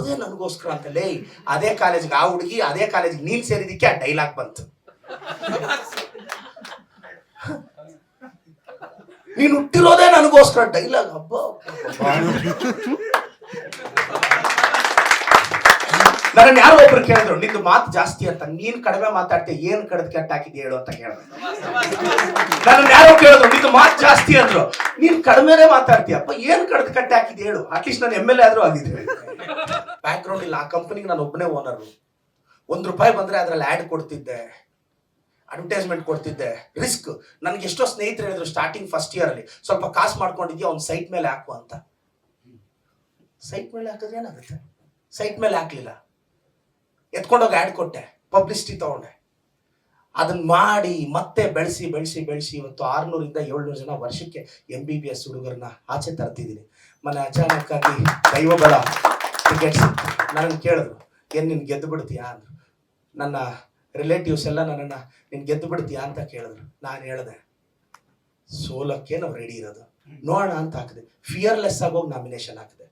ಹುಟ್ಟಿರೋದೇ ನನಗೋಸ್ಕರ ಅಂತಲೇ ಅದೇ ಕಾಲೇಜ್ಗೆ ಆ ಹುಡುಗಿ, ಅದೇ ಕಾಲೇಜ್ಗೆ ನೀನ್ ಸೇರಿದಕ್ಕೆ ಆ ಡೈಲಾಗ್ ಬಂತು. ನೀನು ಹುಟ್ಟಿರೋದೇ ನನಗೋಸ್ಕರ ಡೈಲಾಗ್ ಹಬ್ಬ ನನ್ನ ಯಾರೋ ಒಬ್ರು ಕೇಳಿದ್ರು, ನಿಂದು ಮಾತು ಜಾಸ್ತಿ ಅಂತ, ನೀನ್ ಕಡಿಮೆ ಮಾತಾಡ್ತೀಯ, ಏನ್ ಕಡದ್ ಕೆಟ್ಟ ಹಾಕಿದ್ಯ ಹೇಳು ಅಂತ ಕೇಳಿದ್ರು. ನನ್ನ ಯಾರೋ ಕೇಳಿದ್ರು, ನಿಂದು ಮಾತು ಜಾಸ್ತಿ ಅಂದ್ರು, ನೀನ್ ಕಡಿಮೆನೆ ಮಾತಾಡ್ತೀಯಪ್ಪ, ಏನ್ ಕಡದ್ ಕಟ್ಟ ಹಾಕಿದ್ಯ ಹೇಳು ಅಟ್ಲೀಸ್ಟ್ ನಾನು ಎಂ ಎಲ್ ಎ ಆದ್ರೂ ಆಗಿದ್ದೆ. ಬ್ಯಾಕ್ ಗ್ರೌಂಡ್ ಇಲ್ಲ. ಆ ಕಂಪನಿಗೆ ನಾನು ಒಬ್ಬನೇ ಓನರು ಒಂದು ರೂಪಾಯಿ ಬಂದರೆ ಅದರಲ್ಲಿ ಆ್ಯಡ್ ಕೊಡ್ತಿದ್ದೆ. ಅಡ್ವರ್ಟೈಸ್ಮೆಂಟ್ ಕೊಡ್ತಿದ್ದೆ. ರಿಸ್ಕ್ ನನಗೆ ಎಷ್ಟೋ ಸ್ನೇಹಿತರು ಹೇಳಿದ್ರು ಸ್ಟಾರ್ಟಿಂಗ್ ಫಸ್ಟ್ ಇಯರ್ ಅಲ್ಲಿ, ಸ್ವಲ್ಪ ಕಾಸು ಮಾಡ್ಕೊಂಡಿದ್ಯಾ, ಅವ್ನ ಸೈಟ್ ಮೇಲೆ ಹಾಕು ಅಂತ. ಸೈಟ್ ಮೇಲೆ ಹಾಕಿದ್ರೆ ಏನಾಗುತ್ತೆ? ಸೈಟ್ ಮೇಲೆ ಹಾಕ್ಲಿಲ್ಲ. ಎತ್ಕೊಂಡೋಗಿ ಆ್ಯಡ್ ಕೊಟ್ಟೆ. ಪಬ್ಲಿಸಿಟಿ ತಗೊಂಡೆ. ಅದನ್ನ ಮಾಡಿ ಮತ್ತೆ ಬೆಳೆಸಿ ಬೆಳೆಸಿ ಬೆಳೆಸಿ ಇವತ್ತು ಆರ್ನೂರಿಂದ ಏಳ್ನೂರು ಜನ ವರ್ಷಕ್ಕೆ ಎಂ ಬಿ ಬಿ ಎಸ್ ಹುಡುಗರನ್ನ ಆಚೆ ತರ್ತಿದ್ದೀನಿ. ಮನೆ ಅಚಾನಕ್ಕಾಗಿ ದೈವ ಬಲ ಟಿಕೆಟ್ಸ್ ನನ್ನ ಕೇಳಿದ್ರು ಏನು ನೀನು ಗೆದ್ದು ಬಿಡ್ತೀಯಾ? ಅಂದರು ನನ್ನ ರಿಲೇಟಿವ್ಸ್ ಎಲ್ಲ ನನ್ನನ್ನು, ನೀನು ಗೆದ್ದು ಬಿಡ್ತೀಯಾ? ಅಂತ ಕೇಳಿದ್ರು. ನಾನು ಹೇಳಿದೆ ಸೋಲಕ್ಕೆ ನಾವು ರೆಡಿ ಇರೋದು? ನೋಡೋಣ ಅಂತ ಹಾಕಿದೆ. ಫಿಯರ್ಲೆಸ್ ಆಗೋಗಿ ನಾಮಿನೇಷನ್ ಹಾಕಿದೆ.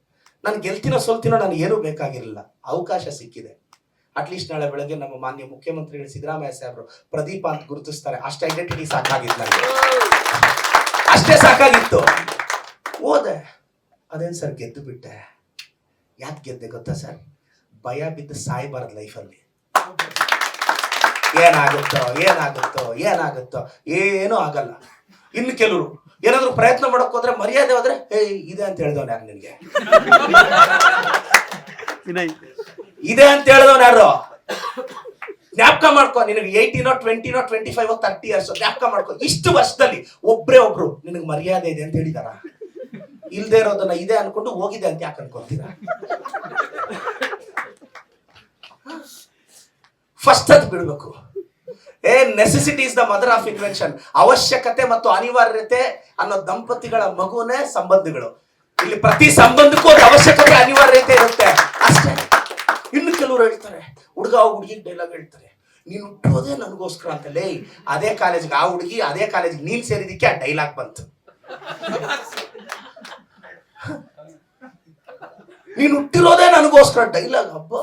ನಾನು ಗೆಲ್ತಿನೋ ಸೋಲ್ತಿನೋ ನನಗೆ ಏನೂ ಬೇಕಾಗಿರಲಿಲ್ಲ. ಅವಕಾಶ ಸಿಕ್ಕಿದೆ. ಅಟ್ಲೀಸ್ಟ್ ನಾಳೆ ಬೆಳಗ್ಗೆ ನಮ್ಮ ಮಾನ್ಯ ಮುಖ್ಯಮಂತ್ರಿಗಳು ಸಿದ್ದರಾಮಯ್ಯ ಸಾಹೇಬರು ಪ್ರದೀಪ ಅಂತ ಗುರುತಿಸ್ತಾರೆ. ಅಷ್ಟೇ ಐಡೆಂಟಿಟಿ ಸಾಕಾಗಿತ್ತು ನನಗೆ ಅಷ್ಟೇ ಸಾಕಾಗಿತ್ತು. ಹೋದೆ, ಅದೇನು ಸರ್ ಗೆದ್ದು ಬಿಟ್ಟೆ? ಯಾಕೆ ಗೆದ್ದೆ ಗೊತ್ತಾ ಸರ್? ಭಯ ಬಿದ್ದು ಸಾಯ್ಬಾರ್ದು ಲೈಫಲ್ಲಿ ಏನಾಗುತ್ತೋ ಏನಾಗುತ್ತೋ ಏನಾಗುತ್ತೋ, ಏನೂ ಆಗಲ್ಲ. ಇನ್ನು ಕೆಲವರು, ಏನಾದರೂ ಪ್ರಯತ್ನ ಮಾಡಕ್ ಹೋದ್ರೆ, ಮರ್ಯಾದೆ ಹೋದ್ರೆ ಏ ಇದೆ ಅಂತ ಹೇಳ್ದವನ್ ಯಾರು ನಿನ್ಗೆ? ಇದೆ ಅಂತ ಹೇಳ್ದವನ್ ಯಾರು? ಜ್ಞಾಪಕ ಮಾಡ್ಕೊ, ನಿನಗೆ ಏಯ್ಟೀನೋ ಟ್ವೆಂಟಿನೋ ಟ್ವೆಂಟಿ ಫೈವ್ ತರ್ಟಿ ಇಯರ್ಸ್ ಜ್ಞಾಪಕ ಮಾಡ್ಕೊ. ಇಷ್ಟು ವರ್ಷದಲ್ಲಿ ಒಬ್ರೇ ಒಬ್ರು ನಿನಗೆ ಮರ್ಯಾದೆ ಇದೆ ಅಂತ ಹೇಳಿದಾರ? ಇಲ್ದೇ ಇರೋದನ್ನ ಇದೆ ಅನ್ಕೊಂಡು ಹೋಗಿದೆ ಅಂತ ಯಾಕೆ ಅನ್ಕೊಂತೀರ? ಫಸ್ಟ್ ಅದು ಬಿಡ್ಬೇಕು. A necessity is the mother of invention ಅವಶ್ಯಕತೆ ಮತ್ತು ಅನಿವಾರ್ಯತೆ ಅನ್ನೋ ದಂಪತಿಗಳ ಮಗುನೇ ಸಂಬಂಧಗಳು. ಇಲ್ಲಿ ಪ್ರತಿ ಸಂಬಂಧಕ್ಕೂ ಒಂದು ಅವಶ್ಯಕತೆ, ಅನಿವಾರ್ಯತೆ ಇರುತ್ತೆ. ಅಷ್ಟೇ. ಇನ್ನು ಕೆಲವರು ಹೇಳ್ತಾರೆ, ಹುಡುಗ ಹುಡುಗಿ ಡೈಲಾಗ್ ಹೇಳ್ತಾರೆ. ನೀನು ಹುಟ್ಟೋದೇ ನನಗೋಸ್ಕರ ಅಂತಲೇ ಅದೇ ಕಾಲೇಜ್ಗೆ ಆ ಹುಡುಗಿ ಅದೇ ಕಾಲೇಜ್ಗೆ ನೀನ್ ಸೇರಿದಕ್ಕೆ ಆ ಡೈಲಾಗ್ ಬಂತು. ನೀನು ಹುಟ್ಟಿರೋದೇ ನನಗೋಸ್ಕರ ಡೈಲಾಗ್ ಹಬ್ಬ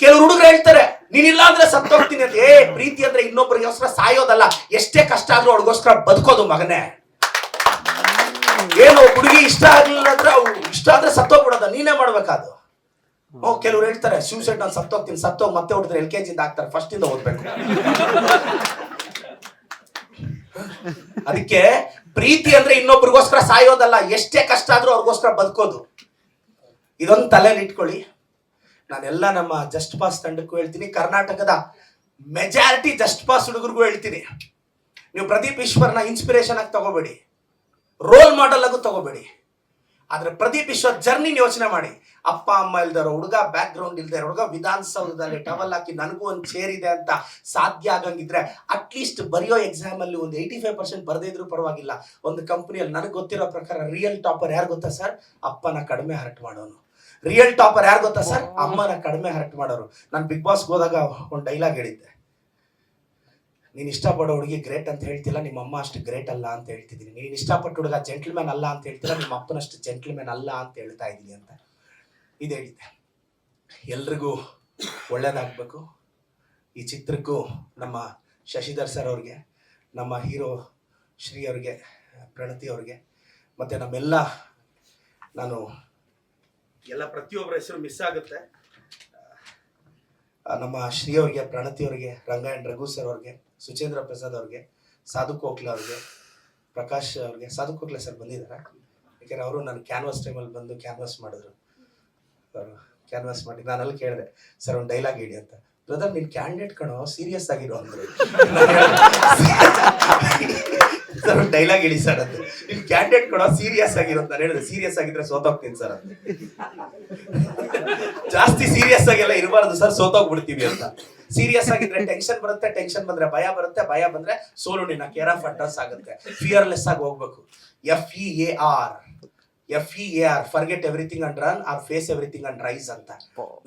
ಕೆಲವ್ರು ಹುಡುಗರು ಹೇಳ್ತಾರೆ ನೀನಿಲ್ಲ ಅಂದ್ರೆ ಸತ್ತೋಗ್ತೀನಿ ಅಂತ. ಏ, ಪ್ರೀತಿ ಅಂದ್ರೆ ಇನ್ನೊಬ್ಬರಿಗೋಸ್ಕರ ಸಾಯೋದಲ್ಲ. ಎಷ್ಟೇ ಕಷ್ಟ ಆದ್ರೂ ಅವಳಿಗೋಸ್ಕರ ಬದುಕೋದು ಮಗನೇ. ಏನು, ಹುಡುಗಿ ಇಷ್ಟ ಆಗ್ಲಿಲ್ಲ ಅಂದ್ರೆ ಅವ್ಳು ಇಷ್ಟ ಆದ್ರೆ ಸತ್ತೋಗ್ಬಿಡೋದ. ನೀನೇ ಮಾಡ್ಬೇಕಾದ್ರು ಓ, ಕೆಲವ್ರು ಹೇಳ್ತಾರೆ ಸೂಸೈಡ್ ನಾನು ಸತ್ತೋಗ್ತೀನಿ, ಸತ್ತೋಗಿ ಮತ್ತೆ ಹೊಡೆದ್ರೆ ಎಲ್ ಕೆ ಜಿಂದ ಹಾಕ್ತಾರೆ ಫಸ್ಟ್ ಇಂದ ಓದ್ಬೇಕು. ಅದಕ್ಕೆ ಪ್ರೀತಿ ಅಂದ್ರೆ ಇನ್ನೊಬ್ರಿಗೋಸ್ಕರ ಸಾಯೋದಲ್ಲ, ಎಷ್ಟೇ ಕಷ್ಟ ಆದ್ರೂ ಅವ್ರಿಗೋಸ್ಕರ ಬದುಕೋದು. ಇದೊಂದು ತಲೆಯಲ್ಲಿ ಇಟ್ಕೊಳ್ಳಿ. ನಾನೆಲ್ಲ ನಮ್ಮ ಜಸ್ಟ್ ಪಾಸ್ ತಂಡಕ್ಕೂ ಹೇಳ್ತೀನಿ, ಕರ್ನಾಟಕದ ಮೆಜಾರಿಟಿ ಜಸ್ಟ್ ಪಾಸ್ ಹುಡುಗರಿಗೂ ಹೇಳ್ತೀನಿ. ನೀವು ಪ್ರದೀಪ್ ಈಶ್ವರ್ನ ಇನ್ಸ್ಪಿರೇಷನ್ ಆಗಿ ತಗೋಬೇಡಿ. ರೋಲ್ ಮಾಡೆಲ್ ಆಗು ತಗೋಬೇಡಿ. ಆದ್ರೆ ಪ್ರದೀಪ್ ಈಶ್ವರ್ ಜರ್ನಿ ಯೋಚನೆ ಮಾಡಿ. ಅಪ್ಪ ಅಮ್ಮ ಇಲ್ದಾರೋ ಹುಡುಗ ಬ್ಯಾಕ್ ಗ್ರೌಂಡ್ ಇಲ್ದೇ ಹುಡುಗ ವಿಧಾನಸೌಧದಲ್ಲಿ ಟವಲ್ ಹಾಕಿ ನನಗೂ ಒಂದು ಚೇರ್ ಇದೆ ಅಂತ ಸಾಧ್ಯ ಆಗಂಗಿದ್ರೆ ಅಟ್ಲೀಸ್ಟ್ ಬರೆಯೋ ಎಕ್ಸಾಮ್ ಅಲ್ಲಿ ಒಂದು ಏಯ್ಟಿ ಫೈವ್ ಪರ್ಸೆಂಟ್ ಬರ್ದಿದ್ರು ಪರವಾಗಿಲ್ಲ. ಒಂದು ಕಂಪ್ನಿಯಲ್ಲಿ ನನಗೆ ಗೊತ್ತಿರೋ ಪ್ರಕಾರ ರಿಯಲ್ ಟಾಪರ್ ಯಾರು ಗೊತ್ತಾ ಸರ್ ಅಪ್ಪನ ಕಡಿಮೆ ಹರ್ಟ್ ಮಾಡೋನು. ರಿಯಲ್ ಟಾಪರ್ ಯಾರು ಗೊತ್ತಾ ಸರ್ ಅಮ್ಮನ ಕಡಿಮೆ ಹರ್ಟ್ ಮಾಡೋರು. ನಾನು ಬಿಗ್ ಬಾಸ್ಗೆ ಹೋದಾಗ ಒಂದು ಡೈಲಾಗ್ ಹೇಳಿದ್ದೆ. ನೀನು ಇಷ್ಟಪಡೋ ಹುಡುಗಿ ಗ್ರೇಟ್ ಅಂತ ಹೇಳ್ತಿಲ್ಲ ನಿಮ್ಮ ಅಮ್ಮ ಅಷ್ಟು ಗ್ರೇಟ್ ಅಲ್ಲ ಅಂತ ಹೇಳ್ತಿದ್ದೀನಿ. ನೀನು ಇಷ್ಟಪಟ್ಟ ಹುಡುಗ ಜೆಂಟ್ಲ್ಮ್ಯಾನ್ ಅಲ್ಲ ಅಂತ ಹೇಳ್ತಿಲ್ಲ ನಿಮ್ಮ ಅಪ್ಪನಷ್ಟು ಜೆಂಟ್ಲ್ಮ್ಯಾನ್ ಅಲ್ಲ ಅಂತ ಹೇಳ್ತಾ ಇದ್ದೀನಿ ಅಂತ ಇದು ಹೇಳಿದ್ದೆ. ಎಲ್ರಿಗೂ ಒಳ್ಳೇದಾಗಬೇಕು. ಈ ಚಿತ್ರಕ್ಕೂ ನಮ್ಮ ಶಶಿಧರ್ ಸರ್ ಅವ್ರಿಗೆ, ನಮ್ಮ ಹೀರೋ ಶ್ರೀ ಅವ್ರಿಗೆ, ಪ್ರಣತಿ ಅವ್ರಿಗೆ, ಮತ್ತು ನಮ್ಮೆಲ್ಲ ನಾನು ಎಲ್ಲ ಪ್ರತಿಯೊಬ್ಬರ ಹೆಸರು ಮಿಸ್ ಆಗುತ್ತೆ. ನಮ್ಮ ಶ್ರೀ ಅವ್ರಿಗೆ ಪ್ರಣತಿ ಅವ್ರಿಗೆ ರಂಗಾಯಣ್ ರಘು ಸರ್ ಅವ್ರಿಗೆ, ಸುಚೇಂದ್ರ ಪ್ರಸಾದ್ ಅವ್ರಿಗೆ, ಸಾಧು ಕೋಕ್ಲ ಅವ್ರಿಗೆ, ಪ್ರಕಾಶ್ ಅವ್ರಿಗೆ, ಸಾಧು ಕೋಕ್ಲ ಸರ್ ಬಂದಿದ್ದಾರೆ. ಯಾಕೆಂದ್ರೆ ಅವರು ನಾನು ಕ್ಯಾನ್ವಾಸ್ ಟೈಮಲ್ಲಿ ಬಂದು ಕ್ಯಾನ್ವಾಸ್ ಮಾಡಿದ್ರು. ಕ್ಯಾನ್ವಾಸ್ ಮಾಡಿ ನಾನು ಅಲ್ಲಿ ಕೇಳಿದೆ ಸರ್ ಒಂದು ಡೈಲಾಗ್ ಹೇಳಿ ಅಂತ. ಬ್ರದರ್ ನೀನು ಕ್ಯಾಂಡಿಡೇಟ್ ಕಣೋ ಸೀರಿಯಸ್ ಆಗಿರೋ ಅಂದ್ರೆ. ಸರ್ ಒಂದು ಡೈಲಾಗ್ ಹೇಳಿ ಸರ್ ಅಂತ. ನೀನು ಕ್ಯಾಂಡಿಡೇಟ್ ಕಣೋ ಸೀರಿಯಸ್ ಆಗಿರೋ ಅಂತ. ನಾನು ಹೇಳಿದೆ ಸೀರಿಯಸ್ ಆಗಿದ್ರೆ ಸೋತೋಗ್ತೀನಿ ಸರ್ ಅಂತ. ಜಾಸ್ತಿ ಸೀರಿಯಸ್ ಆಗೆಲ್ಲ ಇರಬಾರ್ದು ಸರ್ ಸೋತೋಗ್ಬಿಡ್ತೀವಿ ಅಂತ. ಸೀರಿಯಸ್ ಆಗಿದ್ರೆ ಟೆನ್ಷನ್ ಬರುತ್ತೆ ಟೆನ್ಷನ್ ಬಂದ್ರೆ ಭಯ ಬರುತ್ತೆ ಭಯ ಬಂದ್ರೆ ಸೋಲು ನಿನ್ನ ಕೇರ್ ಆಫ್ ಅಡ್ರೆಸ್ ಆಗುತ್ತೆ. ಫಿಯರ್ಲೆಸ್ ಆಗಿ ಹೋಗ್ಬೇಕು. F E A R F E A R forget everything and run or face everything and rise ಅಂತ.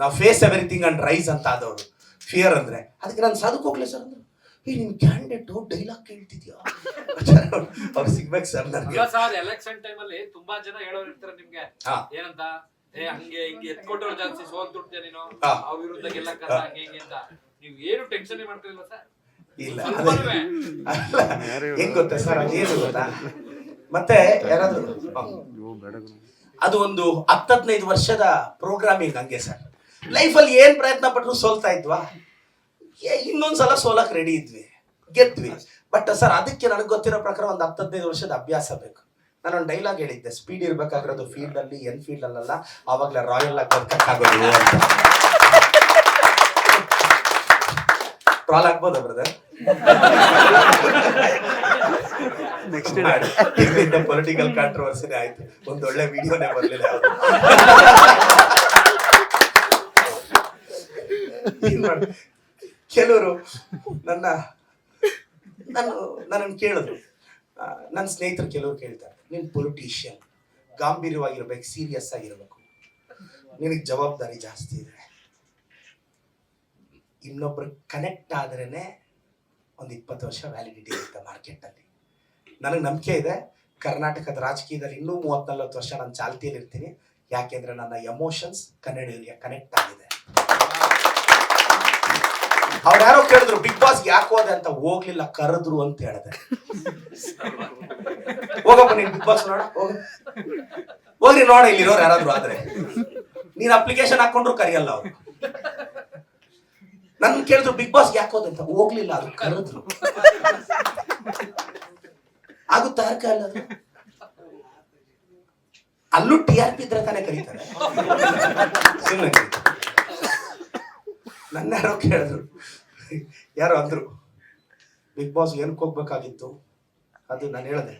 ನಾವು ಫೇಸ್ ಎವ್ರಿಥಿಂಗ್ ಅಂಡ್ ರೈಸ್ ಅಂತ ಆದವರು. ಫಿಯರ್ ಅಂದ್ರೆ ಅದಕ್ಕೆ ನಾನು ಸಾಧುಕ್ ಹೋಗ್ಲಿ ಸರ್ ಅಂದ್ರೆ ಈ ನಿನ್ ಕ್ಯಾಂಡಿಡೇಟ್ ಡೈಲಾಗ್ ಕೇಳ್ತಿದ್ಯಾ? ಅವ್ರು ಸಿಗ್ಬೇಕು ಸರ್ ನನಗೆ. ಸರ್ ಎಲೆಕ್ಷನ್ ಟೈಮ್ ಅಲ್ಲಿ ತುಂಬಾ ಜನ ಹೇಳೋರು ಇರ್ತಾರೆ ನಿಮ್ಗೆ. ಏನಂತ? ಏ ಹಂಗೆ ಹಿಂಗೆ ಎತ್ಕೊಟ್ಟವ್ರು ಜಾಸ್ತಿ ಸೋಲ್ ದುಡ್ತೀಯ ನೀನು. ಅವ್ರ ವಿರುದ್ಧ ಗೆಲ್ಲಕ್ಕ ಹಂಗೆ ಹಿಂಗೆ ಅಂತ. ನೀವು ಏನು ಟೆನ್ಷನ್ ಮಾಡ್ತಿಲ್ಲ ಸರ್? ಇಲ್ಲ. ಸ್ವಲ್ಪನೂವೆ. ಹೆಂಗ್ ಗೊತ್ತಾ ಸರ್ ಅದೇನು ಗೊತ್ತಾ? ಮತ್ತೆ ಯಾರಾದ್ರೂ. ಅದು ಒಂದು ಹತ್ತದ್ನೈದು ವರ್ಷದ ಪ್ರೋಗ್ರಾಮಿಂಗ್ ಹಂಗೆ ಸರ್. ಲೈಫಲ್ಲಿ ಏನ್ ಪ್ರಯತ್ನ ಪಟ್ರು ಸೋಲ್ತಾ ಇದ್ವಾ? ಏ, ಇನ್ನೊಂದ್ಸಲ ಸೋಲಕ್ ರೆಡಿ ಇದ್ವಿ. ಗೆದ್ವಿ. ಬಟ್ ಸರ್ ಅದಕ್ಕೆ ನನಗೆ ಗೊತ್ತಿರೋ ಪ್ರಕಾರ ಒಂದು ಹತ್ತದೈದು ವರ್ಷದ ಅಭ್ಯಾಸ ಬೇಕು. ನಾನೊಂದು ಡೈಲಾಗ್ ಹೇಳಿದ್ದೆ. ಸ್ಪೀಡ್ ಇರ್ಬೇಕಾಗಿರೋದು ಫೀಲ್ಡ್ ಅಲ್ಲಿ ಎನ್ ಫೀಲ್ಡ್ ಅಲ್ಲ ಆವಾಗಲೇ ರಾಯಲ್ ಆಗಿ ಅಂತ. ಟ್ರಾಲ್ ಆಗ್ಬೋದಾ ಬ್ರದರ್ ನೆಕ್ಸ್ಟ್ ಇದರಿಂದ ಪೊಲಿಟಿಕಲ್ ಕಾಂಟ್ರವರ್ಸಿನೇ ಆಯ್ತು. ಒಂದು ಒಳ್ಳೆ ವಿಡಿಯೋನೇ ಬರ್ಲಿಲ್ಲ ಕೆಲವರು ನನ್ನ ನಾನು ನನ್ನನ್ನು ಕೇಳಿದ್ರು. ನನ್ನ ಸ್ನೇಹಿತರು ಕೆಲವರು ಕೇಳ್ತಾರೆ, ನೀನು ಪೊಲಿಟಿಷಿಯನ್ ಗಾಂಭೀರ್ಯವಾಗಿರ್ಬೇಕು ಸೀರಿಯಸ್ ಆಗಿರ್ಬೇಕು. ನಿನಗೆ ಜವಾಬ್ದಾರಿ ಜಾಸ್ತಿ ಇದೆ. ಇನ್ನೊಬ್ರು ಕನೆಕ್ಟ್ ಆದ್ರೇನೆ ಒಂದು ಇಪ್ಪತ್ತು ವರ್ಷ ವ್ಯಾಲಿಡಿಟಿ ಇರುತ್ತೆ ಮಾರ್ಕೆಟಲ್ಲಿ ನನಗೆ ನಂಬಿಕೆ ಇದೆ, ಕರ್ನಾಟಕದ ರಾಜಕೀಯದಲ್ಲಿ ಇನ್ನೂ ಮೂವತ್ತ್ ನಲ್ವತ್ತು ವರ್ಷ ನಾನು ಚಾಲ್ತಿಯಲ್ಲಿ ಇರ್ತೀನಿ ಯಾಕೆಂದ್ರೆ ನನ್ನ ಎಮೋಷನ್ಸ್ ಕನ್ನಡಿಗರಿಗೆ ಕನೆಕ್ಟ್ ಆಗಿದೆ. ಅವ್ರು ಯಾರೋ ಕೇಳಿದ್ರು ಬಿಗ್ ಬಾಸ್ ಯಾಕೆ ಹೋದೆ ಅಂತ ಹೋಗ್ಲಿಲ್ಲ, ಕರೆದ್ರು ಅಂತ ಹೇಳಿದೆ. ಹೋಗಪ್ಪ, ನೀನ್ ಬಿಗ್ ಬಾಸ್ ನೋಡ, ಹೋಗ. ಹೋಗ್ರಿ, ನೋಡ, ಇಲ್ಲಿರೋರು ಯಾರಾದ್ರು ಆದ್ರೆ. ನೀನ್ ಅಪ್ಲಿಕೇಶನ್ ಹಾಕೊಂಡ್ರು ಕರಿಯಲ್ಲ ಅವ್ರು. ನನ್ ಕೇಳಿದ್ರು ಬಿಗ್ ಬಾಸ್ ಯಾಕೆ ಹೋದೆ ಅಂತ ಹೋಗ್ಲಿಲ್ಲ, ಅದು ಕರೆದ್ರು. ಆಗುತ್ತಾ ತರ್ಕ ಅಲ್ಲ ಅಲ್ಲೂ ಟಿ ಆರ್ ಪಿ ಇದ್ರೆ ತಾನೇ ಕರೀತಾರೆ. ನನ್ನ ಯಾರೋ ಕೇಳಿದ್ರು. ಯಾರೋ ಅಂದ್ರು ಬಿಗ್ ಬಾಸ್ ಏನಕ್ಕೆ ಹೋಗ್ಬೇಕಾಗಿತ್ತು? ಅದು ನಾನು ಹೇಳಿದೆ.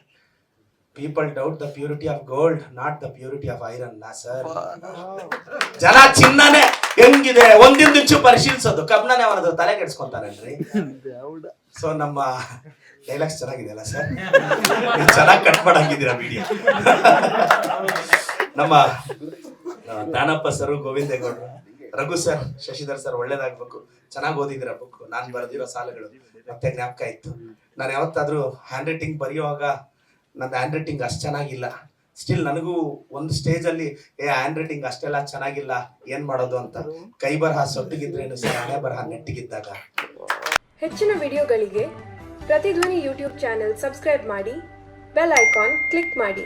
People doubt the purity of gold not the purity of iron ನಾ ಸರ್. ಜನ ಚಿನ್ನನೆ ಹೆಂಗಿದೆ? ಒಂದಿನ ಇಂಚು ಪರಿಶೀಲಿಸೋದು. ಕಬ್ಣನೇ ಅವನದು ತಲೆ ಕೆಡ್ಸ್ಕೊಂತಾರಲ್ರಿ ಸೊ ನಮ್ಮ ಡೈಲಾಗ್ಸ್ ಚೆನ್ನಾಗಿದೆಯಲ್ಲ ಸರ್? ಚೆನ್ನಾಗಿ ಕಟ್ ಮಾಡಂಗಿದ್ದೀರಾ ವಿಡಿಯೋ ನಮ್ಮ ದಾನಪ್ಪ ಸರ್, ಗೋವಿಂದೇಗೌಡರು. ರಘು ಸರ್ ಶಶಿಧರ್ ಸರ್ ಒಳ್ಳೇದಾಗ್ಬೇಕು. ಚೆನ್ನಾಗಿ ಓದಿದ್ರ ಬುಕ್ ನಾನು ಬರೆದಿರೋ ಸಾಲುಗಳು. ಮತ್ತೆ ಜ್ಞಾಪಕ ಇತ್ತು ನಾನು ಯಾವತ್ತಾದ್ರೂ ಹ್ಯಾಂಡ್ ರೈಟಿಂಗ್ ಬರೆಯುವಾಗ ನನ್ನ ಹ್ಯಾಂಡ್ ರೈಟಿಂಗ್ ಅಷ್ಟು ಚೆನ್ನಾಗಿಲ್ಲ. ಸ್ಟಿಲ್ ನನಗೂ ಒಂದು ಸ್ಟೇಜ್ ಅಲ್ಲಿ, ಏ ಹ್ಯಾಂಡ್ ರೈಟಿಂಗ್ ಅಷ್ಟೆಲ್ಲ ಚೆನ್ನಾಗಿಲ್ಲ. ಏನ್ ಮಾಡೋದು? ಅಂತ. ಕೈ ಬರಹ ಸೊಟ್ಟಿಗಿದ್ರೇನು ಸರ್ ಹಣೆ ಬರಹ ನೆಟ್ಟಿಗಿದ್ದಾಗ. ಹೆಚ್ಚಿನ ವಿಡಿಯೋಗಳಿಗೆ ಪ್ರತಿಧ್ವನಿ ಯೂಟ್ಯೂಬ್ ಚಾನೆಲ್ ಸಬ್ಸ್ಕ್ರೈಬ್ ಮಾಡಿ, ಬೆಲ್ ಐಕಾನ್ ಕ್ಲಿಕ್ ಮಾಡಿ.